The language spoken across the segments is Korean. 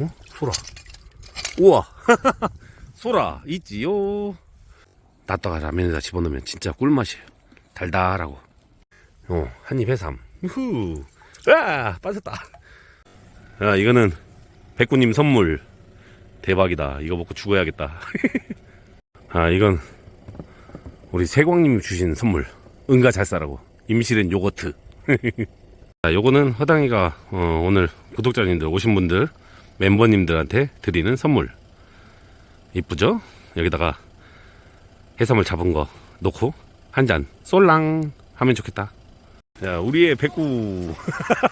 어? 소라. 우와. 소라 있지요. 낫다가 라면에다 집어넣으면 진짜 꿀맛이에요. 달달하고. 어, 한입 해삼. 후. 아, 빠졌다. 야, 이거는 백구님 선물. 대박이다. 이거 먹고 죽어야겠다. 아, 이건 우리 세광님이 주신 선물. 은가 잘 싸라고. 임실은 요거트. 자, 요거는 허당이가 어, 오늘 구독자님들 오신 분들 멤버님들한테 드리는 선물. 이쁘죠? 여기다가 해삼을 잡은 거 놓고 한 잔 쏠랑 하면 좋겠다. 자, 우리의 백구.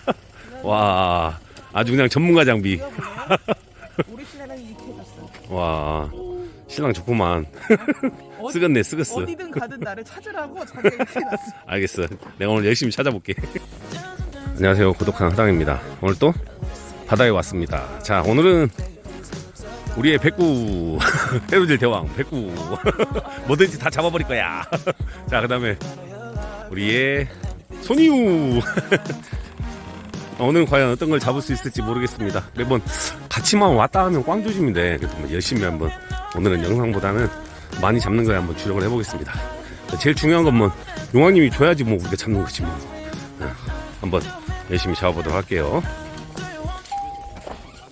와, 아주 그냥 전문가 장비. 우리 신랑이 이렇게 해줬어. 와, 신랑 좋구만. 어디- 쓰겠네, 쓰겠어. 어디든 가든 나를 찾으라고 자기가 이렇게 해놨어. 알겠어. 내가 오늘 열심히 찾아볼게. 안녕하세요. 고독한 하당입니다. 오늘 또 바다에 왔습니다. 자, 오늘은 우리의 백구, 해루질 대왕, 백구. 뭐든지 다 잡아버릴 거야. 자, 그 다음에 우리의 손이우. 오늘 과연 어떤 걸 잡을 수 있을지 모르겠습니다. 매번 같이만 왔다 하면 꽝조짐인데, 그래도 뭐 열심히 한번 오늘은 영상보다는 많이 잡는 거에 한번 주력을 해보겠습니다. 제일 중요한 건 뭐 용왕님이 줘야지 뭐 우리가 잡는 거지 뭐. 아, 한번 열심히 잡아보도록 할게요.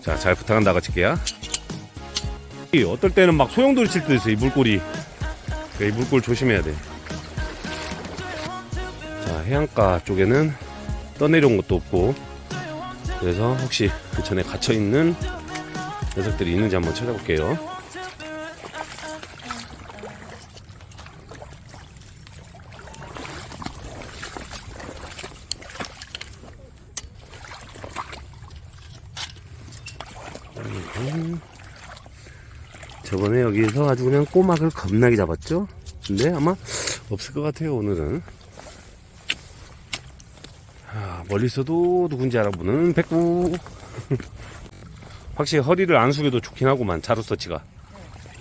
자, 잘 부탁한다. 이 어떨 때는 막 소용돌이 칠 때도 있어 이 물고리. 그러니까 이 물고리 조심해야 돼. 자, 해안가 쪽에는 떠내려온 것도 없고, 그래서 혹시 그 전에 갇혀 있는 녀석들이 있는지 한번 찾아볼게요. 여기서 아주 그냥 꼬막을 겁나게 잡았죠? 근데 아마 없을 것 같아요, 오늘은. 아, 멀리서도 누군지 알아보는 백구. 확실히 허리를 안 숙여도 좋긴 하구만, 자루서치가.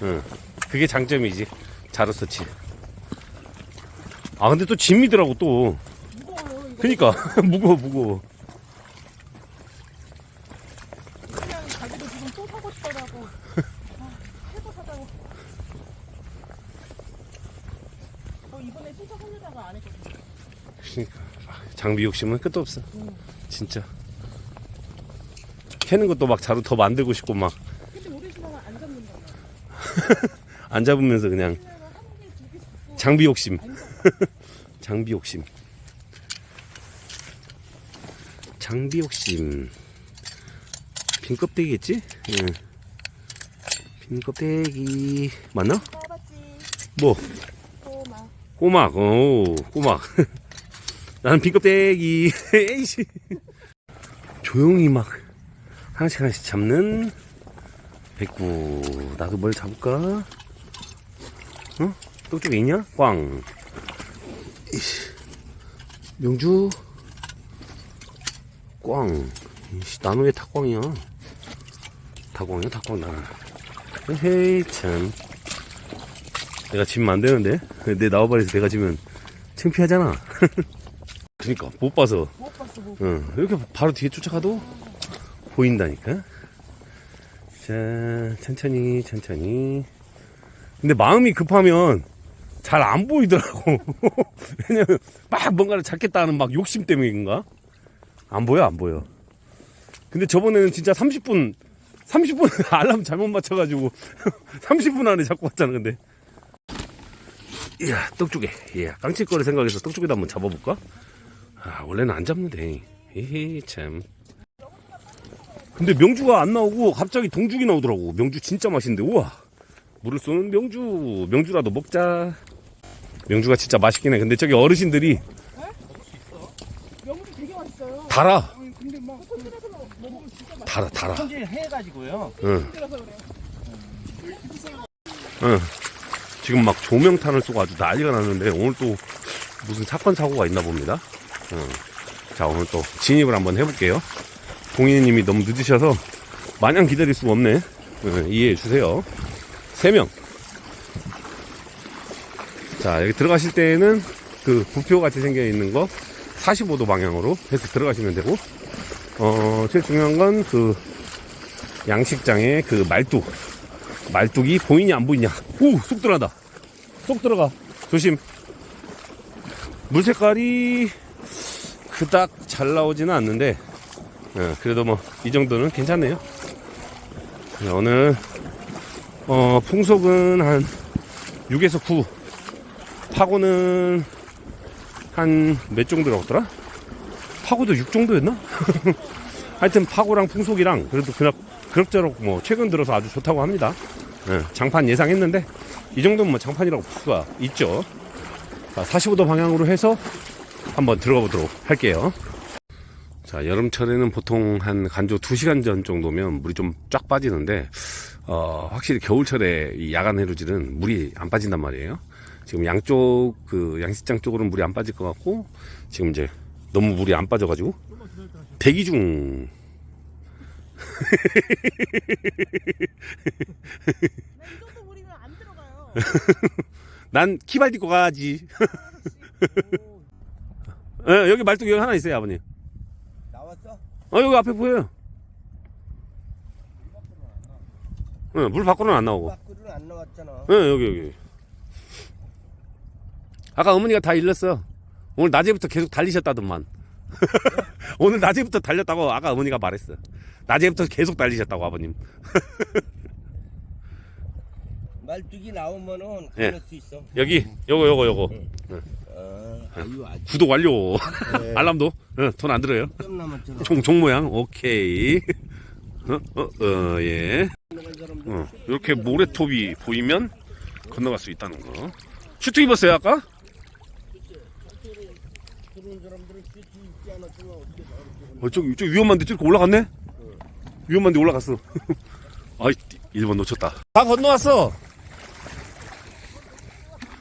응. 그게 장점이지, 자루서치. 아, 근데 또 짐이더라고, 또. 그니까, 무거워, 무거워. 그냥 자기도 지금 또 사고 싶더라고. 아, 해고 사자고. 어, 이번에 신청하려다가 안 했거든. 그러니까 아, 장비 욕심은 끝도 없어. 진짜. 캐는 것도 막 자루 더 만들고 싶고 막 안 근데 신랑은 안 잡는다. 잡으면서 그냥 장비 욕심. 장비 욕심. 장비 욕심. 빈 껍데기겠지? 응. 빈 껍데기 맞나? 뭐또 막. 꼬막. 오 꼬막. 나는 빈 껍데기. 에이씨. 조용히 막 하나씩 하나씩 잡는 백구. 나도 뭘 잡을까? 어? 똑쪽에 있냐? 꽝. 이씨. 명주. 꽝. 이씨, 나는 왜 닭꽝이야? 닭꽝이야, 닭꽝 나는. 헤이, 참. 내가 지면 안 되는데? 내 나와버려서 내가 지면 창피하잖아. 그니까, 못 봐서. 못 봤어, 뭐. 응, 이렇게 바로 뒤에 쫓아가도 보인다니까. 자, 천천히, 천천히. 근데 마음이 급하면 잘 안 보이더라고. 왜냐면 막 뭔가를 찾겠다는 막 욕심 때문인가? 안 보여, 안 보여. 근데 저번에는 진짜 30분, 30분 알람 잘못 맞춰가지고 30분 안에 잡고 왔잖아, 근데. 이야, 떡조개. 예, 깡칠 거를 생각해서 떡조개도 한번 잡아볼까? 아, 원래는 안 잡는데. 에헤, 참. 근데 명주가 안 나오고 갑자기 동죽이 나오더라고. 명주 진짜 맛있는데, 우와. 물을 쏘는 명주. 명주라도 먹자. 명주가 진짜 맛있긴 해. 근데 저기 어르신들이 명주 되게 맛있어요. 달아. 아니, 근데 막 호텔에서 먹으면 진짜 맛있어. 달아, 달아. 손질 해가지고요. 응, 그래서 그래. 응. 지금 막 조명탄을 쏘고 아주 난리가 났는데, 오늘 또 무슨 사건, 사고가 있나 봅니다. 응. 자, 오늘 또 진입을 한번 해볼게요. 동희님이 너무 늦으셔서 마냥 기다릴 수가 없네. 응, 이해해 주세요. 세명 자, 여기 들어가실 때는 그 부표 같이 생겨 있는 거 45도 방향으로 해서 들어가시면 되고, 어, 제일 중요한 건 그 양식장의 그 말뚝. 말뚝이 보이냐 안 보이냐. 오, 쏙 들어간다. 쏙 들어가. 조심. 물 색깔이 그닥 잘 나오지는 않는데, 예, 그래도 뭐, 이 정도는 괜찮네요. 네, 오늘, 어, 풍속은 한 6에서 9. 파고는 한 몇 정도 나왔더라? 파고도 6 정도였나? 하여튼 파고랑 풍속이랑 그래도 그럭, 그럭저럭 뭐 최근 들어서 아주 좋다고 합니다. 예, 장판 예상했는데 이 정도면 뭐 장판이라고 볼 수가 있죠. 자, 45도 방향으로 해서 한번 들어가 보도록 할게요. 자, 여름철에는 보통 한 간조 2시간 전 정도면 물이 좀 쫙 빠지는데, 어, 확실히 겨울철에 이 야간 해루질은 물이 안 빠진단 말이에요. 지금 양쪽, 그, 양식장 쪽으로는 물이 안 빠질 것 같고, 지금 이제 너무 물이 안 빠져가지고, 대기 중. 난 키발 딛고 가야지. 예, 여기 말뚝 여기 하나 있어요, 아버님. 나왔어? 어, 여기 앞에 보여요. 응, 물 밖으로는 안 나오고. 밖으로는 안 나왔잖아. 응, 여기, 여기. 아까 어머니가 다 일렀어. 오늘 낮에부터 계속 달리셨다더만. 오늘 낮에부터 달렸다고 아까 어머니가 말했어. 낮에부터 계속 달리셨다고 아버님. 말뚝이 나오면은 예. 그럴 수 있어. 여기, 요거, 요거, 요거. 아, 아유 아직 구독 완료. 알람도 돈 안 들어요. 좀 남았잖아. 종, 종 모양, 오케이. 어, 어, 어, 예. 어, 이렇게 모래톱이 보이면 건너갈 수 있다는 거. 슈트 입었어요, 아까? 그런 사람들은 슈트 입지 않았으면 어떻게 나올지. 어, 저, 저 위험한데 저렇게 올라갔네? 위험한데 올라갔어. 아이, 1번 놓쳤다. 다 건너왔어.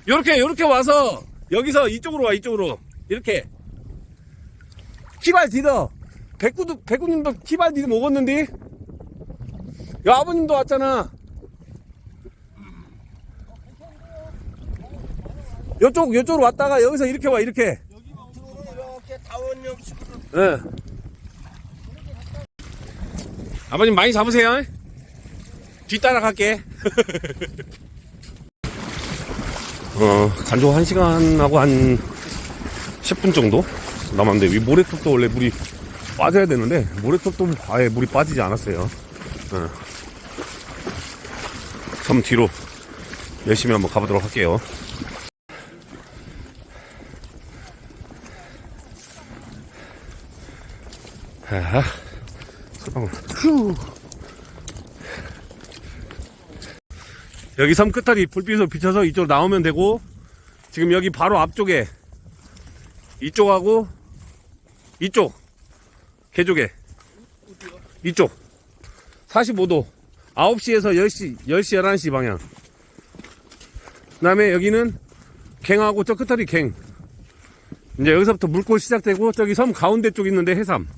요렇게, 요렇게 와서, 여기서 이쪽으로 와, 이쪽으로. 이렇게. 키발 디더. 백구도, 백구님도 키발 디더 먹었는데? 야, 아버님도 왔잖아. 요쪽, 요쪽으로 왔다가 여기서 이렇게 와, 이렇게. 이렇게 다원형식으로 예. 아버님 많이 잡으세요. 뒤 따라 갈게. 어, 간조 1시간하고 한 10분 정도 남았는데, 이 모래톱도 원래 물이 빠져야 되는데, 모래톱도 아예 물이 빠지지 않았어요. 어. 섬 뒤로 열심히 한번 가보도록 할게요. 아, 소방울. 휴. 여기 섬 끝다리 불빛으로 비춰서 이쪽으로 나오면 되고, 지금 여기 바로 앞쪽에, 이쪽하고, 이쪽, 개쪽에, 이쪽, 45도, 9시에서 10시, 10시, 11시 방향. 그 다음에 여기는 갱하고 저 끝다리 갱. 이제 여기서부터 물골 시작되고, 저기 섬 가운데 쪽 있는데 해삼.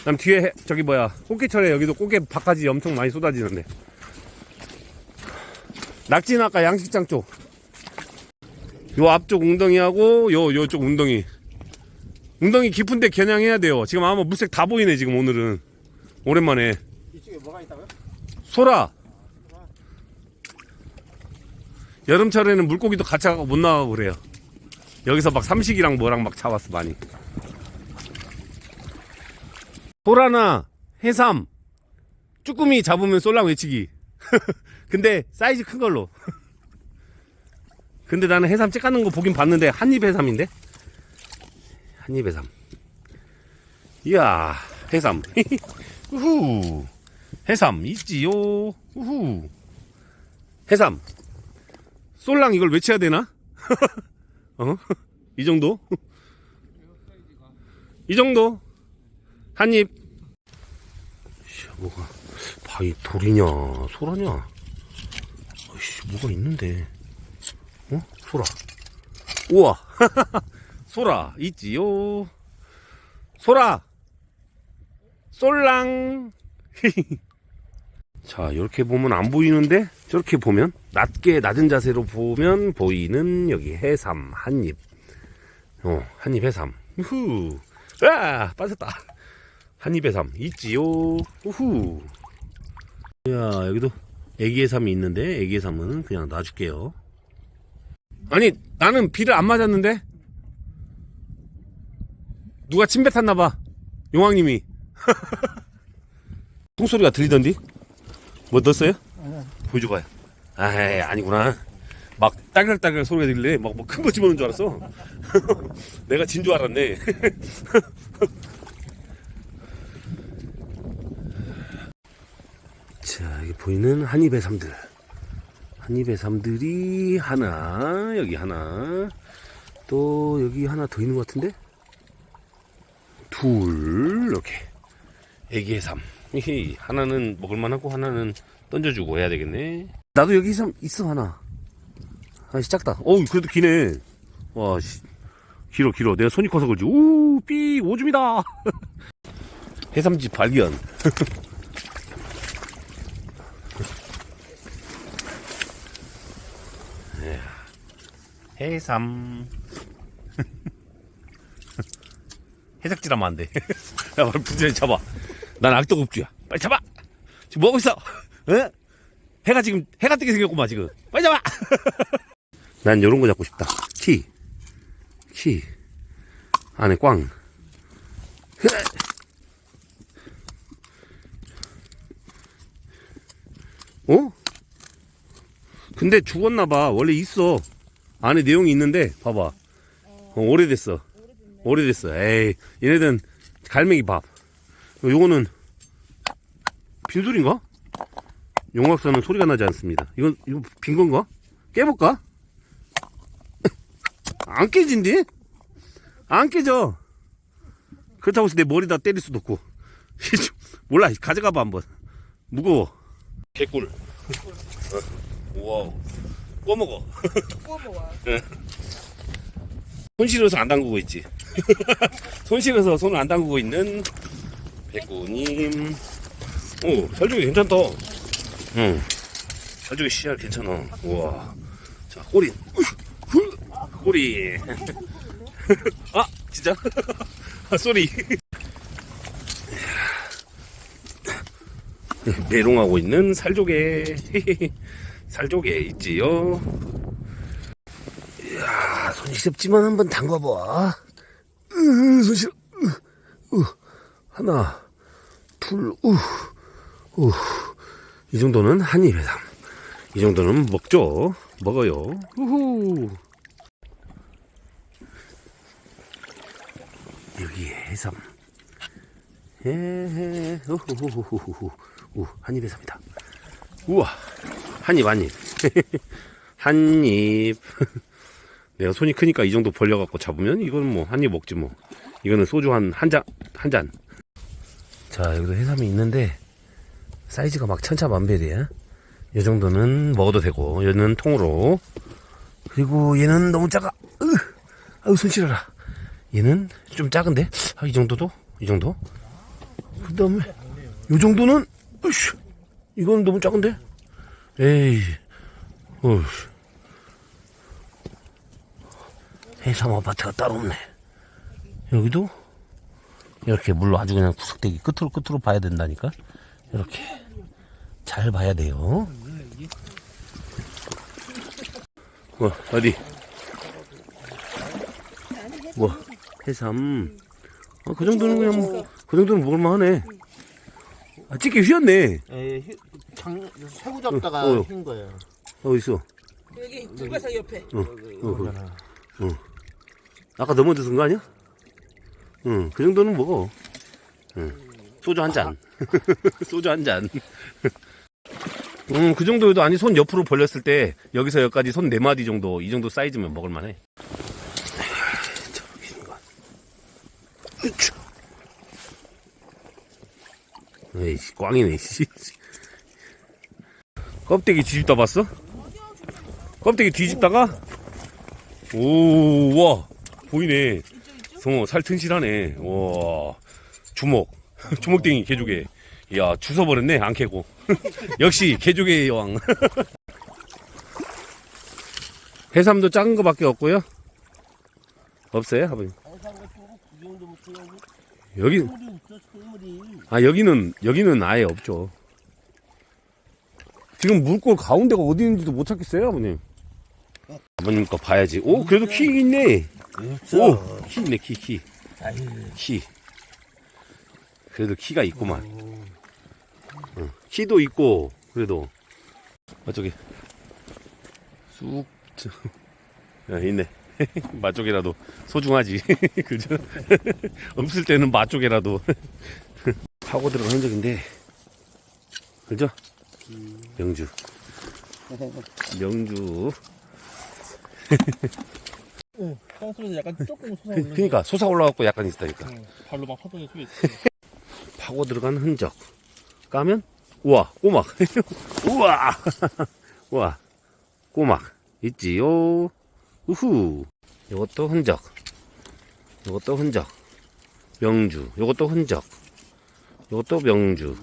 그다음 뒤에 해- 저기 뭐야 꽃게철에 여기도 꽃게 바가지 엄청 많이 쏟아지는데 낙지는 아까 양식장 쪽. 요 앞쪽 웅덩이하고 요 요쪽 웅덩이. 웅덩이 깊은데 겨냥해야 돼요. 지금 아마 물색 다 보이네 지금 오늘은. 오랜만에. 이쪽에 뭐가 있다고요? 소라. 여름철에는 물고기도 같이 가고 못 나가고 그래요. 여기서 막 삼식이랑 뭐랑 막 잡았어 많이. 소라나 해삼. 쭈꾸미 잡으면 쏠랑 외치기 근데 사이즈 큰 걸로 근데 나는 해삼 째까는 거 보긴 봤는데 한입 해삼인데 한입 해삼 이야 해삼 우후 해삼 있지요. 우후. 해삼. 쏠랑 이걸 외쳐야 되나? 어? 이 정도? 이 정도? 한 입. 씨, 뭐가 바위 돌이냐, 소라냐? 아이씨, 뭐가 있는데. 어? 소라. 우와. 소라 있지요. 소라. 쏠랑. 자, 이렇게 보면 안 보이는데 저렇게 보면 낮게 낮은 자세로 보면 보이는 여기 해삼 한입. 어, 한입 해삼. 우후. 아, 빠졌다. 한입 해삼 있지요. 우후. 야 여기도 애기 해삼이 있는데 애기 해삼은 그냥 놔줄게요. 아니 나는 비를 안 맞았는데? 누가 침 뱉었나봐 용왕님이. 통소리가 들리던디? 뭐 넣었어요? 보여줘봐요. 아이 아니구나. 막 딸깍딸깍 소리가 들리네 막뭐큰거 집어넣은 줄 알았어. 내가 진 줄 알았네 자, 여기 보이는 한입의 삶들. 한입의 삶들이 하나, 여기 하나, 또 여기 하나 더 있는 것 같은데? 둘, 이렇게. 애기의 삶. 히히, 하나는 먹을만하고 하나는 던져주고 해야 되겠네. 나도 여기 삶 있어, 하나. 아, 씨, 작다. 어우, 그래도 기네. 와, 씨. 길어, 길어. 내가 손이 커서 그러지. 우, 삐, 오줌이다. 해삼집 발견. 해삼. 해적질하면 안 돼. 야, 빨리 부지런히 잡아. 난 악덕업주야. 빨리 잡아! 지금 뭐하고 있어? 어? 해가 지금, 해가 뜨게 생겼구만, 지금. 빨리 잡아! 난 요런 거 잡고 싶다. 키. 키. 안에 꽝. 어? 근데 죽었나봐. 원래 있어. 안에 내용이 있는데, 봐봐. 어, 오래됐어. 오래됐어. 에이, 얘네들은 갈매기 밥. 요거는 빈술인가? 용악사는 소리가 나지 않습니다. 이건, 이거 빈 건가? 깨볼까? 안 깨진디? 안 깨져. 그렇다고 해서 내 머리다 때릴 수도 없고. 몰라, 가져가봐, 한번. 무거워. 개꿀. 우와. 구 워 먹어. 구워 먹어. 손 실어서 안 담그고 있지. 손 실어서 손을 안 담그고 있는 백구님. 오, 살조개 괜찮다. 응. 살조개 씨알 괜찮아. 우와. 자, 꼬리. 후, 꼬리. 아, 진짜? 아, 쏘리. 메롱하고 있는 살조개. 살조개 있지요. 아, 손이 시렵지만 한번 담가봐. 으, 손 시려. 으, 으. 하나, 둘, 우, 우. 이 정도는 한입 해삼. 이 정도는 먹죠. 먹어요. 우후. 여기 해삼. 에헤, 우후후후후후. 우, 한입 해삼이다. 우와, 한입, 한입. 한입. 내가 손이 크니까 이 정도 벌려갖고 잡으면 이건 뭐 한입 먹지 뭐. 이거는 소주 한 한 잔, 한 잔. 자, 여기도 해삼이 있는데 사이즈가 막 천차만별이야. 이 정도는 먹어도 되고, 얘는 통으로. 그리고 얘는 너무 작아. 으, 아우 손 시려라. 얘는 좀 작은데, 아, 이 정도도, 이 정도. 그 다음에 이 정도는, 으쌰, 이건 너무 작은데. 에이, 어휴. 해삼 아파트가 따로 없네. 여기도 이렇게 물로 아주 그냥 구석대기 끝으로 끝으로 봐야 된다니까. 이렇게 잘 봐야 돼요. 뭐 어디? 뭐 해삼. 아, 그 정도는 그냥 뭐, 그 정도는 먹을만하네. 아, 찍기 휘었네. 에, 휘- 장, 새우 잡다가 어, 어. 흰 거예요. 어디 있어? 여기 두가사 옆에. 어, 어, 어. 아까 넘어져서 거 아니야? 응, 그 정도는 먹어. 응. 소주 한 잔. 소주 한 잔. 음, 그 정도도 아니, 손 옆으로 벌렸을 때, 여기서 여기까지 손 네 마디 정도, 이 정도 사이즈면 먹을 만해. 있는 거. 으쌰. 에이씨, 꽝이네, 씨. 껍데기 뒤집다 봤어? 껍데기 뒤집다가 오, 와, 보이네. 성어, 살 튼실하네. 와, 주먹. 주먹댕이, 개조개. 이야, 주워버렸네, 안 캐고. 역시, 개조개의 여왕. 해삼도 작은 거밖에 없고요 없어요, 아버님? 여기, 소물이. 아, 여기는, 여기는 아예 없죠. 지금 물골 가운데가 어디 있는지도 못 찾겠어요, 아버님. 아버님 거 봐야지. 오, 그래도 키 있네. 오, 키 있네, 키, 키. 키. 그래도 키가 있구만. 응, 키도 있고, 그래도. 맛쪽에. 쑥, 저, 야, 있네. 맛쪽이라도 소중하지. 그죠? 없을 때는 맛쪽이라도. 파고 들어간 흔적인데. 그죠? 명주. 명주. 응. 땅 속에서 약간 조금 솟아오르는. 그니까, 솟아 올라갖고 약간 있다니까. 응. 발로 막 파동이 쏘여 있어. 파고 들어간 흔적. 까면, 우와, 꼬막. 우와! 우와, 꼬막. 있지요? 우후. 요것도 흔적. 요것도 흔적. 명주. 요것도 흔적. 요것도 명주.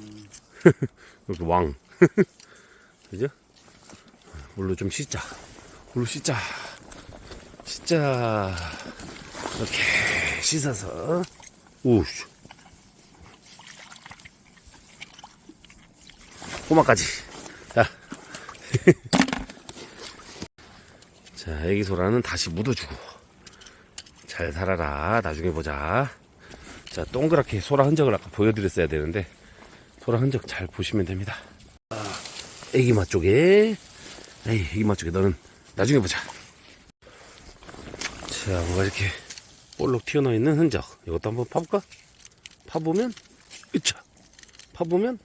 이렇게 왕. 그죠? 물로 좀 씻자. 물로 씻자. 씻자. 이렇게 씻어서. 우씨. 꼬마까지. 자. 자, 애기 소라는 다시 묻어주고. 잘 살아라. 나중에 보자. 자, 동그랗게 소라 흔적을 아까 보여드렸어야 되는데, 소라 흔적 잘 보시면 됩니다. 아, 애기 맛 쪽에, 에이, 애기 맛 쪽에 너는 나중에 보자. 자, 뭐가 이렇게 볼록 튀어나와 있는 흔적. 이것도 한번 파볼까? 파보면, 으차. 파보면,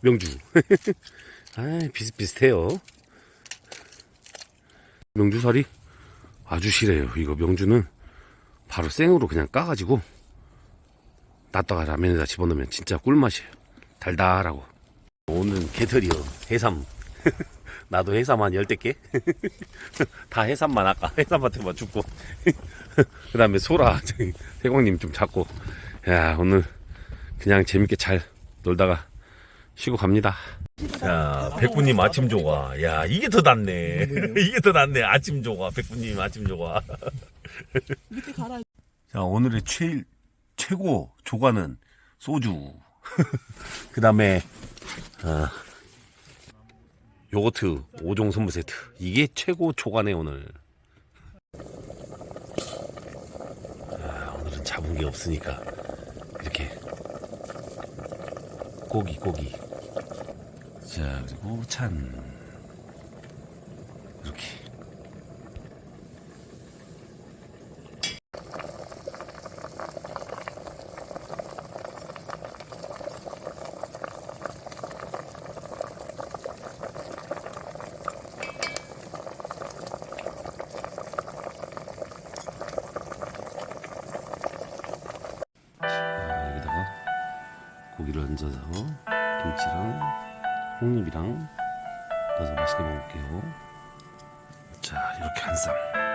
명주. 아, 비슷비슷해요. 명주살이 아주 실해요. 이거 명주는 바로 생으로 그냥 까가지고 놨다가 라면에다 집어넣으면 진짜 꿀맛이에요. 달달하고. 오늘은 개털이요. 해삼. 나도 해삼 한 열댓 개? 다 해삼만 아까 해삼한테만 죽고. 그 다음에 소라, 저기 세광님 좀 잡고. 야, 오늘 그냥 재밌게 잘 놀다가 쉬고 갑니다. 야, 백구님 아침 조과. 야, 이게 더 낫네. 이게 더 낫네. 아침 조과. 백구님 아침 조과. 밑에 갈아. 자, 오늘의 최, 최고 조과는 소주. 그 다음에, 아, 요거트 5종 선물 세트. 이게 최고 조과네, 오늘. 아, 오늘은 잡은 게 없으니까. 이렇게. 고기, 고기. 자, 그리고 찬. 이렇게. 자, 여기다가 고기를 얹어서 김치랑 홍잎이랑 넣어서 맛있게 먹을게요. 자, 이렇게 한 쌈.